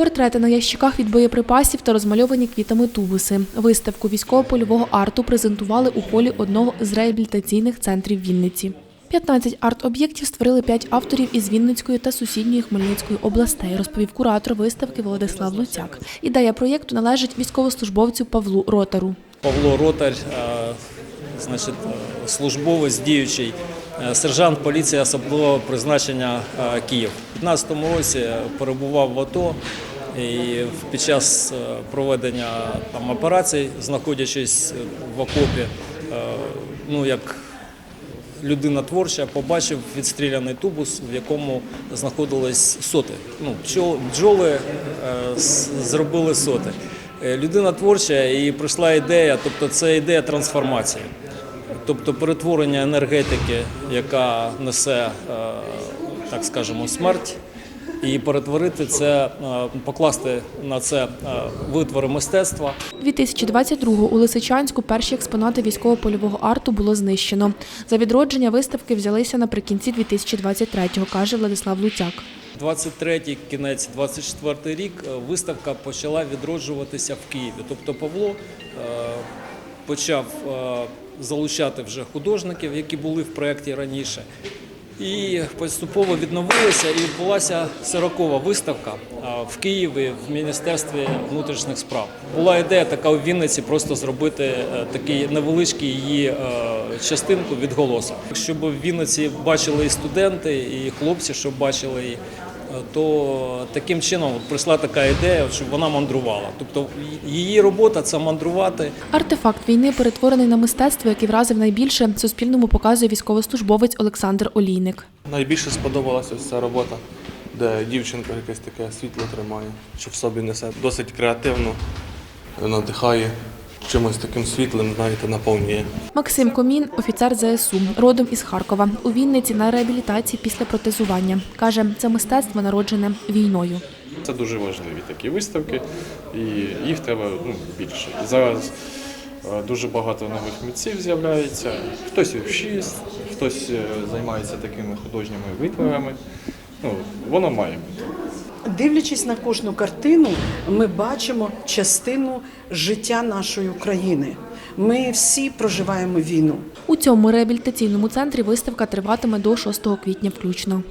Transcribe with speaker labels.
Speaker 1: Портрети на ящиках від боєприпасів та розмальовані квітами тубуси. Виставку військово-польового арту презентували у холі одного з реабілітаційних центрів Вінниці. 15 арт-об'єктів створили п'ять авторів із Вінницької та сусідньої Хмельницької областей, розповів куратор виставки Владислав Луцяк. Ідея проєкту належить військовослужбовцю Павлу Ротару.
Speaker 2: Павло Ротар, значить, службовець діючий, е, сержант поліції особливого призначення е, Київ. У 2015 році перебував в АТО і під час е, проведення там операцій, знаходячись в окопі, е, ну як людина творча, побачив відстріляний тубус, в якому знаходились соти. Ну, бджол- бджоли е, зробили соти. Е, Людина творча і прийшла ідея, тобто це ідея трансформації. Тобто перетворення енергетики, яка несе, е, так скажемо, смерть, і перетворити це, е, покласти на це е, витвори мистецтва.
Speaker 1: 2022-го у Лисичанську перші експонати військово-польового арту було знищено. За відродження виставки взялися наприкінці 2023-го, каже Владислав Луцяк.
Speaker 2: 23-й, кінець 24-й рік е, виставка почала відроджуватися в Києві. Тобто Павло почав залучати вже художників, які були в проєкті раніше. І поступово відновилися, і відбулася 40-ва виставка в Києві в Міністерстві внутрішніх справ. Була ідея така у Вінниці просто зробити е, такий невеличкий її е, частинку відголосок. Щоб в Вінниці бачили і студенти, і хлопці, щоб бачили е, то таким чином прийшла така ідея, щоб вона мандрувала. Тобто її робота це мандрувати.
Speaker 1: Артефакт війни перетворений на мистецтво, який вразив найбільше, Суспільному показує військовослужбовець Олександр Олійник.
Speaker 3: Найбільше сподобалася ця робота, де дівчинка якесь таке світло тримає, що в собі несе досить креативно, надихає чимось таким світлим, знаєте, наповнює.
Speaker 1: Максим Комін, офіцер ЗСУ, родом із Харкова. У Вінниці на реабілітації після протезування. Каже, це мистецтво народжене війною.
Speaker 4: Це дуже важливі такі виставки, і їх треба ну, більше. Зараз е, дуже багато нових митців з'являється. Хтось вчись, хтось е, займається такими художніми витворами. Ну, воно має бути.
Speaker 5: Дивлячись на кожну картину, ми бачимо частину життя нашої України. Ми всі проживаємо війну.
Speaker 1: У цьому реабілітаційному центрі виставка триватиме до 6 квітня включно.